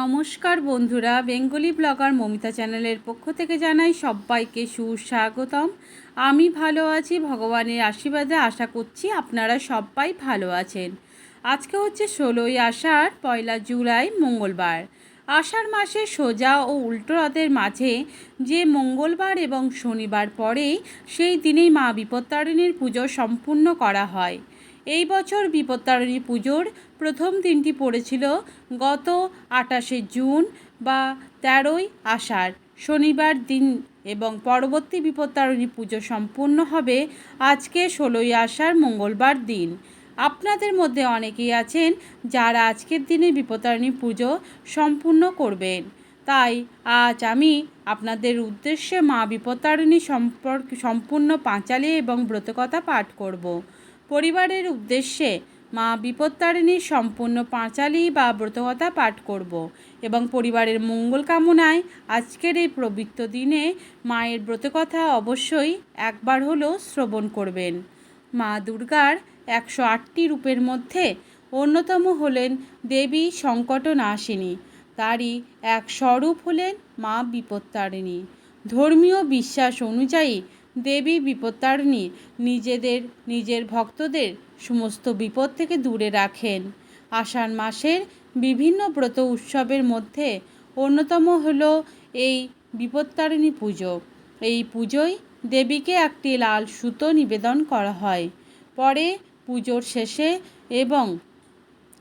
নমস্কার বন্ধুরা, Bengali blogger Momita চ্যানেলের পক্ষ থেকে জানাই সবাইকে সুস্বাগতম। আমি ভালো আছি, ভগবানের আশীর্বাদে আশা করছি আপনারা সবাই ভালো আছেন। আজকে হচ্ছে ষোলোই আষাঢ়, পয়লা জুলাই, মঙ্গলবার। আষাঢ় মাসে সোজা ও উল্টো রথের মাঝে যে মঙ্গলবার এবং শনিবার পরে সেই দিনেই মা বিপত্তারিণীর পুজো সম্পূর্ণ করা হয়। এই বছর বিপত্তারিণী পুজোর প্রথম দিনটি পড়েছিল গত আটাশে জুন বা তেরোই আষাঢ়। শনিবার দিন এবং পরবর্তী বিপত্তারিণী পুজো সম্পূর্ণ হবে আজকে ষোলোই আষাঢ় মঙ্গলবার দিন। আপনাদের মধ্যে অনেকেই আছেন যারা আজকের দিনে বিপত্তারিণী পুজো সম্পূর্ণ করবেন। তাই আজ আমি আপনাদের উদ্দেশ্যে মা বিপত্তারিণী সম্পর্ক, সম্পূর্ণ পাঁচালী এবং ব্রতকথা পাঠ করব। পরিবারের উদ্দেশ্যে মা বিপত্তারিণীর সম্পূর্ণ পাঁচালী বা ব্রতকথা পাঠ করব এবং পরিবারের মঙ্গল কামনায় আজকের এই পবিত্র দিনে মায়ের ব্রতকথা অবশ্যই একবার হলেও শ্রবণ করবেন। মা দুর্গার একশো আটটি রূপের মধ্যে অন্যতম হলেন দেবী সংকটনাশিনী। তারই এক স্বরূপ হলেন মা বিপত্তারিণী। ধর্মীয় বিশ্বাস অনুযায়ী দেবী বিপত্তারিণী নিজেদের, নিজের ভক্তদের সমস্ত বিপদ থেকে দূরে রাখেন। আষাঢ় মাসের বিভিন্ন ব্রত উৎসবের মধ্যে অন্যতম হল এই বিপত্তারিণী পুজো। এই পুজোয় দেবীকে একটি লাল সুতো নিবেদন করা হয়। পরে পুজোর শেষে এবং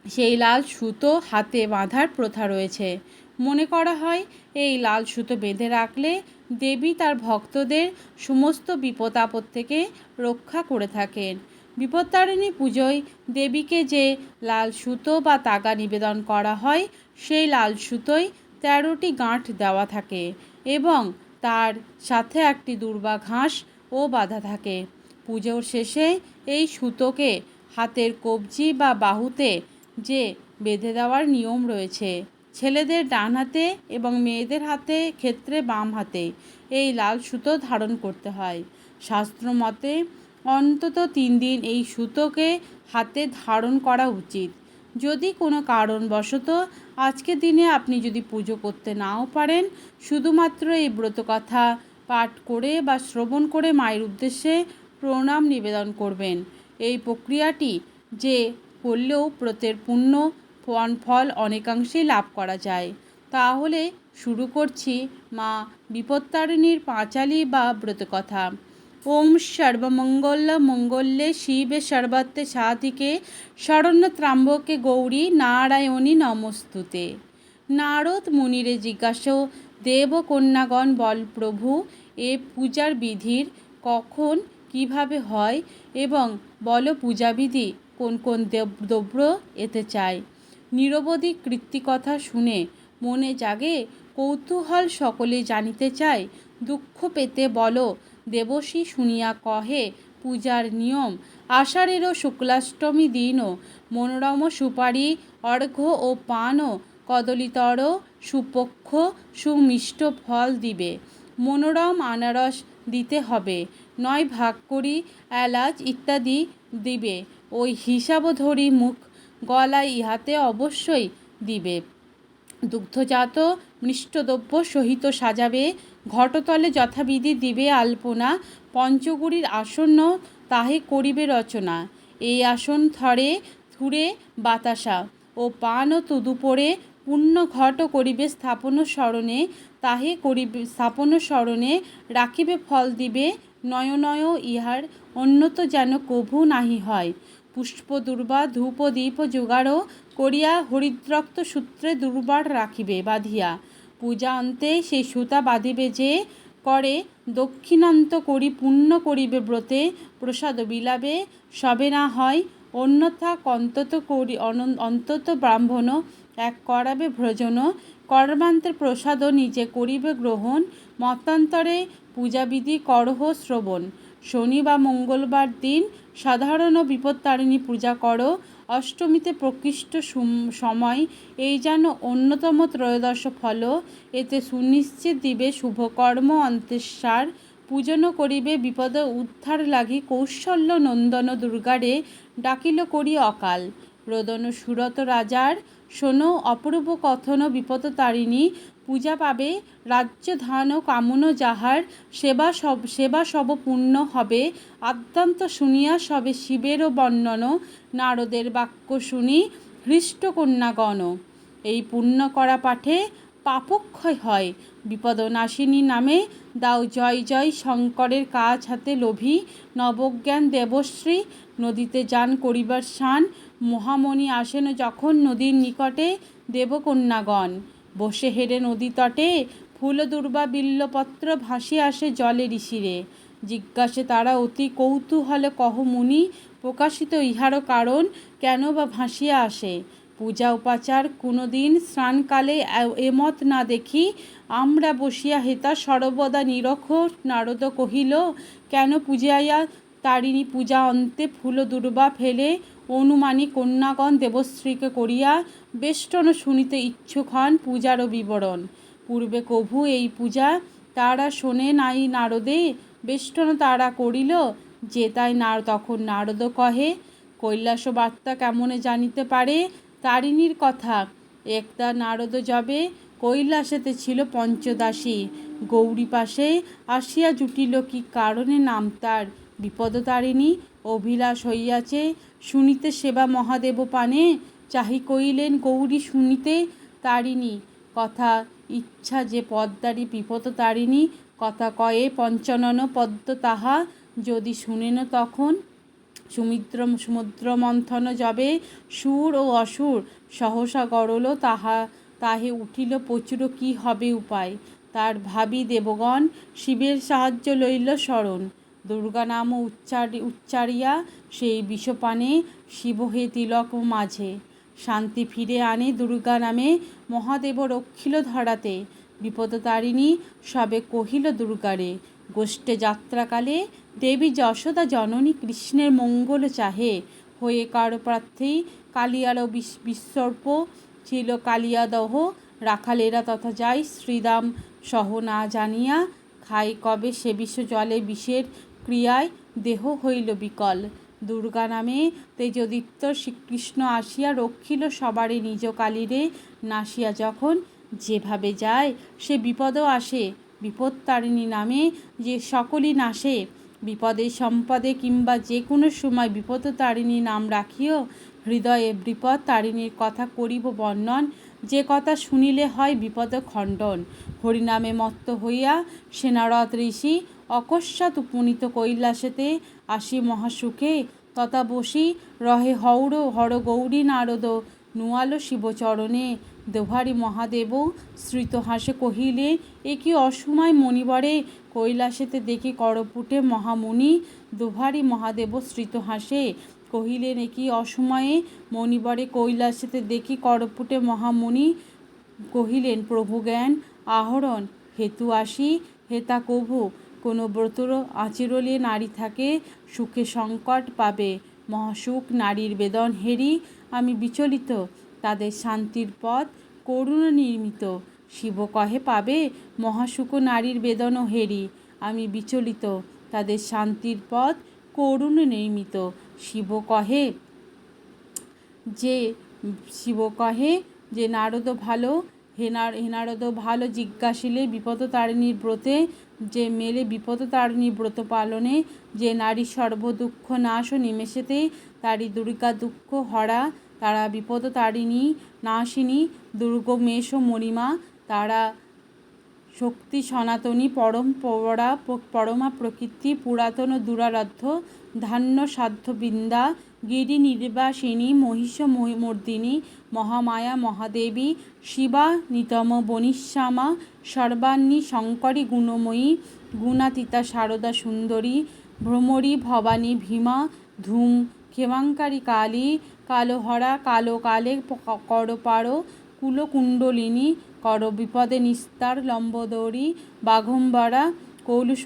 সেই লাল সুতো হাতে বাঁধার প্রথা রয়েছে। মনে করা হয়, এই লাল সুতো বেঁধে রাখলে দেবী তার ভক্তদের সমস্ত বিপদ আপদ থেকে রক্ষা করে থাকেন। বিপত্তারিণী পুজোয় দেবীকে যে লাল সুতো বা তাগা নিবেদন করা হয়, সেই লাল সুতোয় তেরোটি গাঁঠ দেওয়া থাকে এবং তার সাথে একটি দুর্বা ঘাস ও বাঁধা থাকে। পুজোর শেষে এই সুতোকে হাতের কবজি বা বাহুতে যে বেঁধে দেওয়ার নিয়ম রয়েছে ছেলেদের ডান হাতে এবং মেয়েদের হাতে, ক্ষেত্রে বাম হাতে। এই লাল সুতো ধারণ করতে হয়। শাস্ত্র মতে, অন্তত তিন দিন এই সুতোকে হাতে ধারণ করা উচিত। যদি কোনো কারণবশত আজকের দিনে আপনি যদি পুজো করতে নাও পারেন, শুধুমাত্র এই ব্রতকথা পাঠ করে বা শ্রবণ করে মায়ের উদ্দেশ্যে প্রণাম নিবেদন করবেন। এই প্রক্রিয়াটি যে করলেও ব্রতের পুণ্য ফল অনেকাংশেই লাভ করা যায়। তাহলে শুরু করছি মা বিপত্তারিণীর পাঁচালী বা ব্রতকথা। ওম সর্বমঙ্গল মঙ্গল্যে শিবে সর্বত্রে সাধিকে শরণ্য ত্রাম্বকে গৌরী নারায়ণী নমস্তুতে। নারদ মুনিরে জিজ্ঞাস দেবকন্যাগণ বল প্রভু, এ পূজার বিধির কখন, কীভাবে হয়? এবং বল পূজাবিধি কোন কোন দেব দ্রব্য এতে চায় নিরবধি কৃত্তিকথা শুনে মনে জাগে, কৌতূহল সকলে জানিতে চায়, দুঃখ পেতে বলো দেবশী শুনিয়া কহে পূজার নিয়ম, আষাঢ়েরও শুক্লাষ্টমী দিনও, মনোরম সুপারি, অর্ঘ্য ও পানও, কদলিতর, সুপক্ষ, সুমিষ্ট ফল দিবে। মনোরম আনারস দিতে হবে, নয় ভাগ করি এলাচ ইত্যাদি দিবে। ওই হিসাব ধরি মুখ গলায় ইহাতে অবশ্যই দিবে। দুগ্ধজাত মিষ্টদ্রব্য সহিত সাজাবে, ঘটতলে যথাবিধি দিবে আলপনা, পঞ্চগুড়ির আসন্ন তাহে করিবে রচনা। এই আসন থরে থুরে বাতাসা ও পান ও তদুপরে পূর্ণ ঘট করিবে স্থাপন স্মরণে, তাহে করিবে স্থাপন স্মরণে রাখিবে ফল দিবে নয় নয় ইহার অন্যত যেন কভু নাহি হয়। পুষ্প দুর্বা ধূপ করিয়া হরিদ্রক্ত সূত্রে দুর্বার রাখিবে বাঁধিয়া। পূজা অন্তে সেই সুতা বাঁধিবে যে করে দক্ষিণান্ত করি পুণ্য করিবে ব্রতে, প্রসাদ বিলাবে, সবে না হয় অন্যথা কন্তত করি অন্তত ব্রাহ্মণ এক করাবে ভ্রজন কর্মান্তের প্রসাদও নিজে করিবে গ্রহণ, মতান্তরে পূজাবিধি করহ শ্রবণ। শনি বা মঙ্গলবার দিন সাধারণ বিপত্তারিণী পূজা করো। অষ্টমীতে প্রকৃষ্ট সময়, এই যেন অন্যতম ত্রয়োদশ ফল এতে সুনিশ্চিত দিবে শুভকর্ম অন্তেশ্বর পূজন করিবে, বিপদ উদ্ধার লাগি কৌশল্য নন্দন দুর্গারে ডাকিল করি অকাল। রোদন সুরত রাজার শোনো অপূর্ব কথন বিপদতারিণী, পূজা পাবে রাজ্য ধান ও কামন যাহার সেবা সব সেবা সব পূর্ণ হবে। আদ্যান্ত শুনিয়া সবে শিবেরও বর্ণন, নারদের বাক্য শুনি হৃষ্টকন্যাগণ এই পূর্ণ করা পাঠে পাপক্ষয় হয়। বিপদনাশিনী নামে দাও জয় জয় শঙ্করের কাজ হাতে লোভী। নবজ্ঞান দেবশ্রী নদীতে যান করিবার শান। মহামণি আসেন যখন নদীর নিকটে দেবকন্যাগণ। বসে হেরে নদী তটে ফুল দুর্বা বিল্লপত্র ভাসি আসে জলে ঋষিরে। জিজ্ঞাসে তারা, অতি কৌতূহলে কহ মুনি, প্রকাশিত ইহারও কারণ কেন বা ভাসিয়া আসে? পূজা উপাচার কোনো দিন স্নানকালে এমত না দেখি। আমরা বসিয়া হেতা সর্বদা নিরক্ষ। নারদ কহিল, কেন পূজাইয়া তারিণী পূজা অন্তে ফুল দুর্বা ফেলে অনুমানী কন্যাগণ দেবশ্রীকে করিয়া বেষ্টন শুনিতে ইচ্ছুক হন পূজারও বিবরণ। পূর্বে কভু এই পূজা তারা শোনে নাই নারদে, বেষ্টন তারা করিল, যে তাই না তখন নারদ কহে, কৈলাস বার্তা কেমনে জানিতে পারে? তারিণীর কথা, একদা নারদ যাবে কৈলাসেতে ছিল পঞ্চদাসী। গৌরী পাশে আসিয়া জুটিল কি কারণে নাম তার? বিপদতারিণী অভিলাষ হইয়াছে, শুনিতে সেবা মহাদেব পানে, চাহি কইলেন গৌরী, শুনিতে তারিণী, কথা ইচ্ছা যে পদ্মারি বিপদ তারিণী কথা কয়ে পঞ্চানন পদ্ম তাহা, যদি শুনেন তখন সমুদ্র সমুদ্র মন্থন যবে সুর ও অসুর সহসা গরল তাহা, তাহে উঠিল প্রচুর কি হবে উপায়, তার ভাবি দেবগণ শিবের সাহায্য লইল শরণ দুর্গা নাম উচ্চারি, উচ্চারিয়া সেই বিষপানে শিব হে তিলক মাঝে। শান্তি ফিরে আনে দুর্গা নামে মহাদেব রক্ষিল ধরাতে বিপদতারিণী সবে কহিল দুর্গারে, গোষ্ঠে যাত্রাকালে দেবী যশোদা জননী কৃষ্ণের মঙ্গল চাহে। হয়ে কার প্রার্থী বিস- বিসর্প, ছিল কালিয়াদহ, রাখালেরা তথা যায় শ্রীদাম সহ না জানিয়া খাই কবে সে বিষ জলে বিষের ক্রিয়ায় দেহ হইল বিকল। দুর্গা নামে তেজদীপ্ত শ্রীকৃষ্ণ আসিয়া রক্ষিল সবারে নিজ কালীরে নাসিয়া যখন যেভাবে যায়, সে বিপদও আসে। বিপত্তারিণী নামে যে সকলই নাশে, বিপদে সম্পদে কিংবা যে কোনো সময় বিপদতারিণী নাম রাখিও, হৃদয়ে বিপদ তারিণীর কথা করিব বর্ণন, যে কথা শুনিলে হয় বিপদ খণ্ডন হরিনামে মত্ত হইয়া সেনারথ ঋষি অকস্মাৎ উপনীত কৈলাসেতে আসি মহাসুখে তথা বসি রহে হৌর, হর গৌরী নারদ, নুয়ালো শিবচরণে। দোহারি মহাদেব শ্রিত হাসে কহিলে, এ কি অসময় মণিবরে? কৈলাসেতে দেখি করপুটে মহামুনি দোহারি মহাদেব শ্রিত হাসে কহিলেন, এ কি অসময়ে মণিবরে? কৈলাসেতে দেখি করপুটে মহামুনি কহিলেন প্রভু জ্ঞান আহরণ, হেতু আসি, হেতা কভু। কোনো ব্রতর আচিরলে নারী থাকে, সুখে সংকট পাবে। মহাসুখ নারীর বেদন হেরি, আমি বিচলিত। তাদের শান্তির পথ করুণ নির্মিত। শিব কহে পাবে, মহাসুখ নারীর বেদন হেরি, আমি বিচলিত। তাদের শান্তির পথ করুণ নির্মিত। শিব কহে, যে, শিব কহে যে, নারদ ভালো হেনার হেনারদ ভালো জিজ্ঞাসিলে বিপদ তারিণীর ব্রতে, যে মেলে বিপদ তারিণীর ব্রত পালনে, যে নারী সর্ব দুঃখ নাশ ও নিমেষেতে তারি দুর্গা দুঃখ হরা, তারা বিপদ তারিণী নাশিনী দুর্গমেশ ও মণিমা, তারা শক্তি সনাতনী, পরম পরা পরমা প্রকৃতি, পুরাতন দুরারাধ্য, ধান্য সাধ্য বৃন্দা গিরি নির্বাসিনী মহিষ মর্দিনী মহামায়া মহাদেবী, শিবা নিতম বনিশ্যামা সর্বাণী শঙ্করী গুণময়ী, গুণাতীতা সারদা সুন্দরী, ভ্রমরী ভবানী ভীমা, ধূম ক্ষেমাঙ্কারী কালী, কালোহরা কালো কালে করপাড়ো কুলকুণ্ডলিনী কর বিপদে নিস্তার লম্বোদরী, বাঘম্বরা কৌলুষ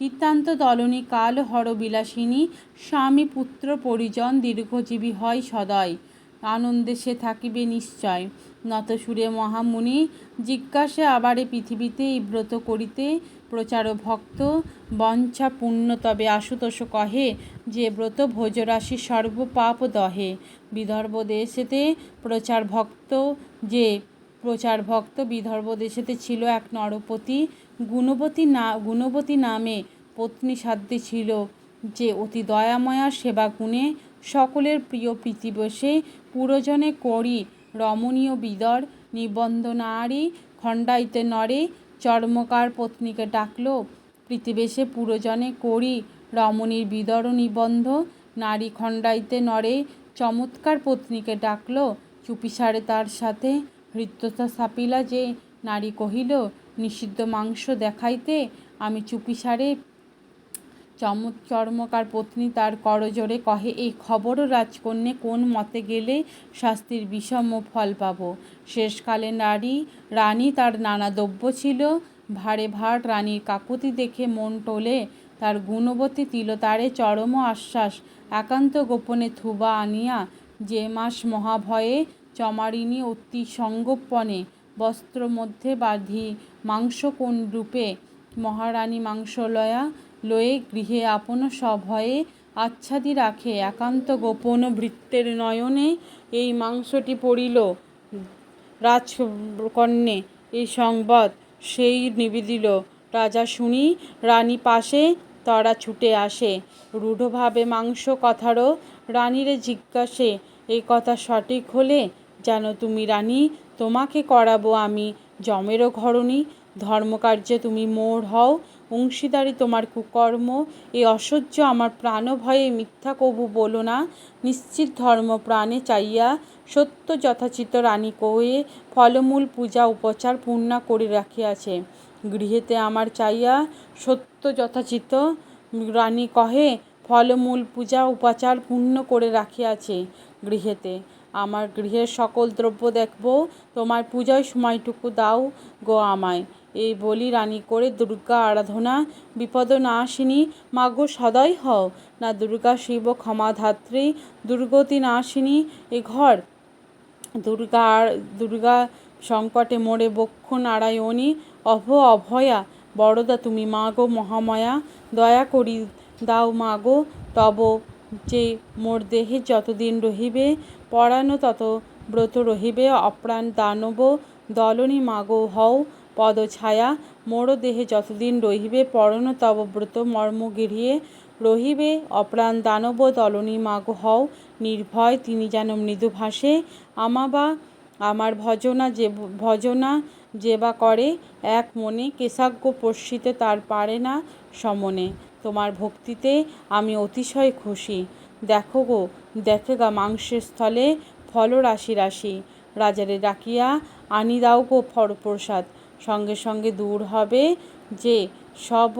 নাশিনী কীর্তান্ত দলনী কাল হরবিলাসিনী, স্বামী পুত্র পরিজন দীর্ঘজীবী হয় সদয়। আনন্দে সে থাকিবে নিশ্চয়। নত সুরে মহামুনি, জিজ্ঞাসে আবারে পৃথিবীতে এই ব্রত করিতে। প্রচার ভক্ত, বঞ্চা পূর্ণ তবে আশুতোষ কহে, যে ব্রত ভোজরাশি সর্বপাপ দহে। বিদর্ভ দেশেতে প্রচার ভক্ত, যে প্রচার ভক্ত বিদর্ভ দেশেতে ছিল এক নরপতি গুণবতী না, গুণবতী নামে পত্নী সাধ্যে ছিল যে, অতি দয়াময়া সেবা গুণে সকলের প্রিয় প্রীতিবশে পুরজনে করি রমণীয় বিদর নিবন্ধ নারী খণ্ডাইতে নরে চর্মকার পত্নীকে ডাকল। প্রীতিবেশে পুরজনে করি রমণীর বিদর নিবন্ধ নারী খণ্ডাইতে নরে চমৎকার পত্নীকে ডাকল। চুপিসারে তার সাথে হৃত্যতা সাপিলা যে, নারী কহিল নিষিদ্ধ মাংস দেখাইতে আমি চুপিসারে চর্মকার পত্নী তার করজোরে কহে, এই খবরও রাজকন্যে কোন মতে গেলে শাস্তির বিষম ফল পাব? শেষকালে নারী, রানী তার নানা দ্রব্য ছিল। ভারে ভাট রানীর কাকুতি দেখে মন টোলে তার গুণবতী তিলতারে চরম আশ্বাস। একান্ত গোপনে থুবা আনিয়া যে মাস মহাভয়ে চমারিনী অতি সঙ্গোপনে বস্ত্র মধ্যে বাঁধি মাংস কোন রূপে মহারানী মাংস লয়া লয়ে গৃহে আপন সভয়ে আচ্ছাদি রাখে একান্ত গোপন ভৃত্যের নয়নে এই মাংসটি পড়িল রাজকন্যে। এই সংবাদ সেই নিবেদিল। রাজা শুনি রানী পাশে তরা ছুটে আসে। রূঢ়ভাবে মাংস কথারও রানীরে জিজ্ঞাসে, এই কথা সঠিক হলে যেন তুমি রানী তোমাকে করাবো আমি জমেরও ঘরণী, ধর্মকার্যে তুমি মোর হও, অংশীদারি তোমার কুকর্ম, এই অসহ্য আমার প্রাণ ভয়ে মিথ্যা কবু বলো না, নিশ্চিত ধর্ম প্রাণে চাইয়া সত্য যথাচিত রানী কয়ে ফলমূল পূজা উপচার পূর্ণা করে রাখিয়াছে। গৃহেতে আমার চাইয়া সত্য যথাচিত রানী কহে, ফলমূল পূজা উপাচার পূর্ণ করে রাখিয়াছে। গৃহেতে আমার গৃহের সকল দ্রব্য দেখব, তোমার পূজায় সময়টুকু দাও গো আমায়। এই বলি রানী করে দুর্গা আরাধনা, বিপদ না আসিনি মাগো সদয় হও। না দুর্গা শিব ক্ষমাধাত্রী দুর্গতি না আসিনি এ ঘর। দুর্গা দুর্গা সংকটে মোড়ে বক্ষ নারায়ণী, অভ অভয়া বড়দা তুমি মা গো মহামায়া, দয়া করি দাও মা গো, তব যে মোর দেহে যতদিন রহিবে পরানো তত ব্রত রহিবে, অপ্রাণ দানব দলনী মাগো হও পদ ছায়া মোর দেহে যতদিন রহিবে, পরণ তব ব্রত মর্ম গিরিয়ে রহিবে। অপ্রাণ দানব দলনী মাগ হও, নির্ভয় তিনি যেন মৃদু ভাসে। আমাবা আমার ভজনা যে ভজনা যে বা করে, এক মনে কেশাজ্ঞ পশ্চিতে তার পারে না সমনে। তোমার ভক্তিতে আমি অতিশয় খুশি। দেখো গো দেখে গা মাংসের স্থলে ফল রাশি। রাশি রাজারে ডাকিয়া আনি দাও গো ফরপ্রসাদ সঙ্গে সঙ্গে দূর হবে যে সব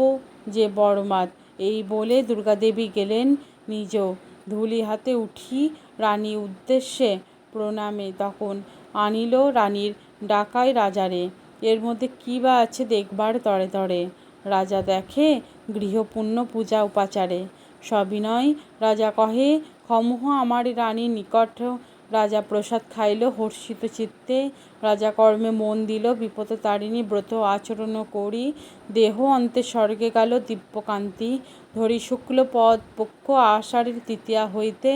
যে বড়মাত এই বলে দুর্গাদেবী গেলেন নিজ ধুলি হাতে উঠি রানী উদ্দেশ্যে প্রণামে। তখন আনিল রানীর ডাকায় রাজারে, এর মধ্যে কী বা আছে দেখবার তরে তরে? রাজা দেখে গৃহপূর্ণ পূজা উপাচারে। সবিনয়। রাজা কহে ক্ষমহ আমার রানীর নিকট। রাজা প্রসাদ খাইল, হর্ষিত চিত্তে। রাজা কর্মে মন দিল, বিপদ তারিণী ব্রত আচরণ করি। দেহ অন্তে স্বর্গে গেল, দিব্যকান্তি। ধরি শুক্ল পদ পক্ষ আষাঢ়ের তৃতীয়া হইতে।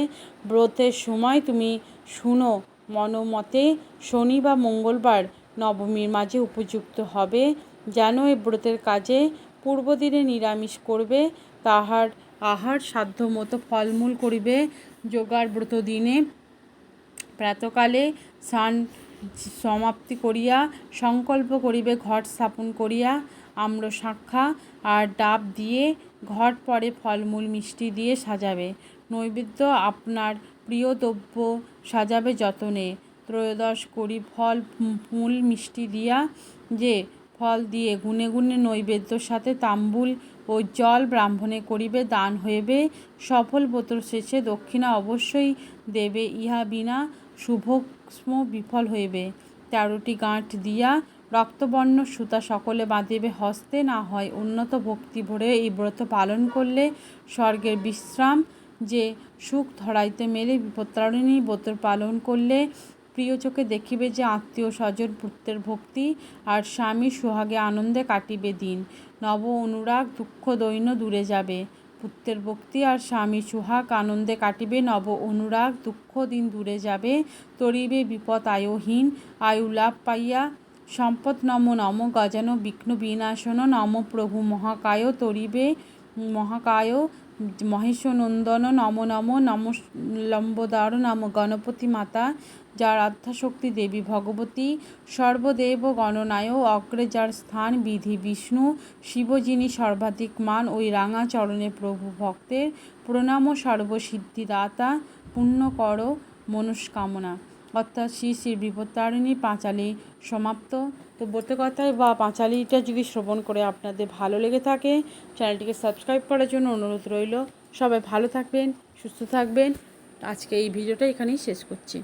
ব্রতের সময় তুমি শুনো, মনোমতে শনি বা মঙ্গলবার নবমীর মাঝে উপযুক্ত হবে। যেন এই ব্রতের কাজে পূর্বদিনে নিরামিষ করবে, তাহার আহার সাধ্য মতো ফলমূল করিবে। যোগার ব্রত দিনে প্রাতকালে স্নান সমাপ্তি করিয়া সংকল্প করিবে, ঘট স্থাপন করিয়া আম্র শাখা আর ডাব দিয়ে ঘট পরে ফলমূল মিষ্টি দিয়ে সাজাবে। নৈবেদ্য আপনার প্রিয় দ্রব্য সাজাবে যতনে। ত্রয়োদশ করি ফল মূল মিষ্টি দিয়া যে ফল দিয়ে গুনে গুনে নৈবেদ্যর সাথে তাম্বুল ও জল ব্রাহ্মণে করিবে, দান হইবে। সফল ব্রত শেষে দক্ষিণা অবশ্যই দেবে, ইহা বিনা শুভস্ম বিফল হইবে। তেরোটি গাঁট দিয়া রক্তবর্ণ সুতা সকলে বাঁধিবে হস্তে, না হয় উন্নত ভক্তি ভরে এই ব্রত পালন করলে স্বর্গের বিশ্রাম যে সুখ ধরাইতে মেলে, বিপত্তারিণী ব্রত পালন করলে প্রিয় চোখে দেখিবে যে আত্মীয় স্বজন পুত্রের ভক্তি আর স্বামী সোহাগে আনন্দে কাটিবে দিন। নব অনুরাগ দুঃখ দৈন্য দূরে যাবে। পুত্রের ভক্তি আর স্বামী সুহাগ আনন্দে কাটিবে। নব অনুরাগ দুঃখ দিন দূরে যাবে। তরিবে বিপদ আয়ুহীন। আয়ু লাভ পাইয়া সম্পদ নম নম গজানো বিঘ্ন বিনাশন নম প্রভু মহাকায় তরিবে মহাকায় মহেশনন্দন। নম নম নম লম্বোদার নম গণপতি মাতা। যার আধ্যাশক্তি দেবী ভগবতী, সর্বদেব গণনায় অগ্রে যার স্থান বিধি বিষ্ণু শিব যিনি সর্বাধিক মান ওই রাঙা চরণে প্রভু ভক্তের, প্রণাম ও সর্বসিদ্ধিদাতা পুণ্য কর মনস্কামনা। অর্থাৎ শ্রী শ্রী বিপত্তারিণী পাঁচালী সমাপ্ত। তো বলতে কথায় বা পাঁচালীটা যদি শ্রবণ করে আপনাদের ভালো লেগে থাকে, চ্যানেলটিকে সাবস্ক্রাইব করার জন্য অনুরোধ রইল। সবাই ভালো থাকবেন, সুস্থ থাকবেন। আজকে এই ভিডিওটা এখানেই শেষ করছি।